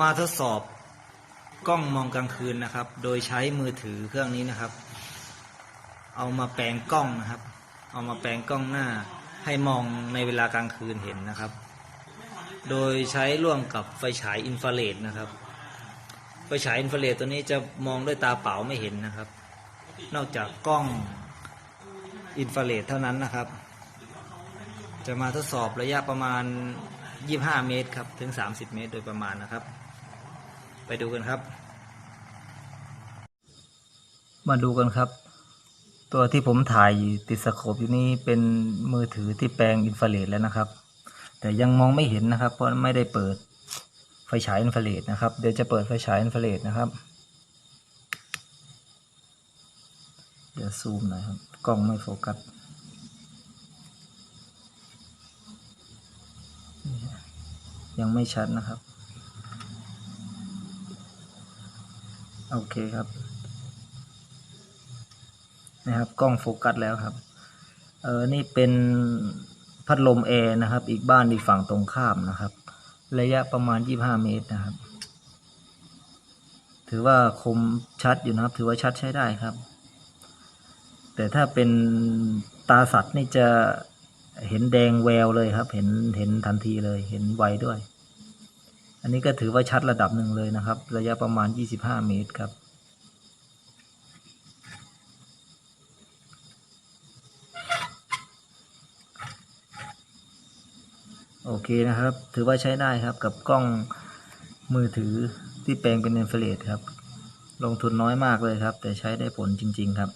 มาทดสอบกล้องมองกลางคืนนะครับ โดยใช้มือถือเครื่องนี้นะครับ เอามาแปลงกล้องนะครับ เอามาแปลงกล้องหน้า ให้มองในเวลากลางคืนเห็นนะครับ โดยใช้ร่วมกับไฟฉายอินฟราเรดนะครับ ไฟฉายอินฟราเรดตัวนี้จะมองด้วยตาเปล่าไม่เห็นนะครับ นอกจากกล้องอินฟราเรดเท่านั้นนะครับ จะมาทดสอบระยะประมาณ 25 เมตรครับ ถึง 30 เมตรโดยประมาณนะครับ ไปดูกันครับ มาดูกันครับ ตัวที่ผมถ่ายติดสโคปอยู่นี้เป็นมือถือที่แปลงอินฟราเรดแล้วนะครับ แต่ยังมองไม่เห็นนะครับ เพราะไม่ได้เปิดไฟฉายอินฟราเรดนะครับ เดี๋ยวจะเปิดไฟฉายอินฟราเรดนะครับ เดี๋ยวซูมหน่อยครับ กล้องไม่โฟกัสยังไม่ชัดนะครับ โอเคครับนะครับกล้องโฟกัสแล้วครับเออนี่เป็นพัดลมแอร์นะครับ อีกบ้านอีกฝั่งตรงข้ามนะครับ ระยะประมาณ 25 เมตรนะครับ ถือว่าคมชัดอยู่นะครับ ถือว่าชัดใช้ได้ครับ แต่ถ้าเป็นตาสัตว์นี่จะเห็นแดงแววเลยครับ เห็นเห็นทันทีเลย เห็นไวด้วย อันนี้ก็ถือว่าชัดระดับหนึ่งเลยนะครับ ระยะประมาณ 25 เมตรครับ โอเคนะครับ ถือว่าใช้ได้ครับกับกล้องมือถือที่แปลงเป็นอินฟราเรดครับ ลงทุนน้อยมากเลยครับ แต่ใช้ได้ผลจริง ๆ ครับ